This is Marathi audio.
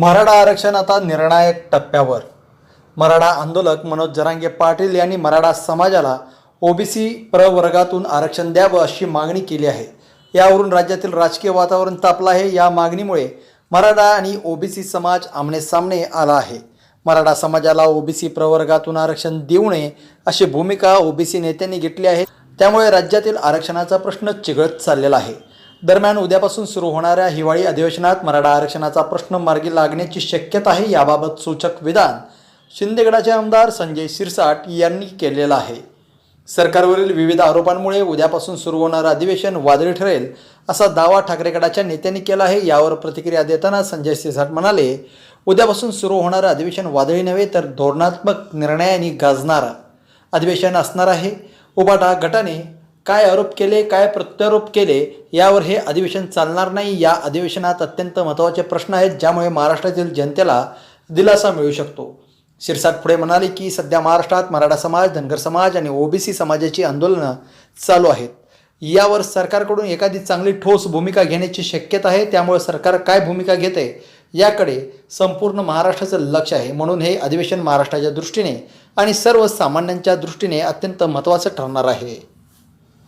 मराठा आरक्षण आता निर्णायक टप्प्यावर. मराठा आंदोलक मनोज जरांगे पाटील यांनी मराठा समाजाला ओबीसी प्रवर्गातून आरक्षण द्यावं अशी मागणी केली आहे. यावरून राज्यातील राजकीय वातावरण तापलं आहे. या मागणीमुळे मराठा आणि ओबीसी समाज आमनेसामने आला आहे. मराठा समाजाला ओबीसी प्रवर्गातून आरक्षण देऊ नये अशी भूमिका ओबीसी नेत्यांनी घेतली आहे. त्यामुळे राज्यातील आरक्षणाचा प्रश्न चिघळत चाललेला आहे. दरम्यान उद्यापासून सुरू होणाऱ्या हिवाळी अधिवेशनात मराठा आरक्षणाचा प्रश्न मार्गी लागण्याची शक्यता आहे याबाबत सूचक विधान शिंदेगडाचे आमदार संजय शिरसाट यांनी केलेलं आहे. सरकारवरील विविध आरोपांमुळे उद्यापासून सुरू होणारं अधिवेशन वादळी ठरेल असा दावा ठाकरे गटाच्या नेत्यांनी केला आहे. यावर प्रतिक्रिया देताना संजय सिरसाट म्हणाले उद्यापासून सुरू होणारं अधिवेशन वादळी नव्हे तर धोरणात्मक निर्णयाने गाजणारं. अधिवेशन असणार आहे. उबाटा गटाने काय आरोप केले काय प्रत्यारोप केले यावर हे अधिवेशन चालणार नाही. या अधिवेशनात अत्यंत महत्त्वाचे प्रश्न आहेत ज्यामुळे महाराष्ट्रातील जनतेला दिलासा मिळू शकतो. शिरसाट पुढे म्हणाले की सध्या महाराष्ट्रात मराठा समाज धनगर समाज आणि ओबीसी समाजाची आंदोलनं चालू आहेत. यावर सरकारकडून एखादी चांगली ठोस भूमिका घेण्याची शक्यता आहे. त्यामुळे सरकार काय भूमिका घेते याकडे संपूर्ण महाराष्ट्राचं लक्ष आहे. म्हणून हे अधिवेशन महाराष्ट्राच्या दृष्टीने आणि सर्वसामान्यांच्या दृष्टीने अत्यंत महत्त्वाचं ठरणार आहे.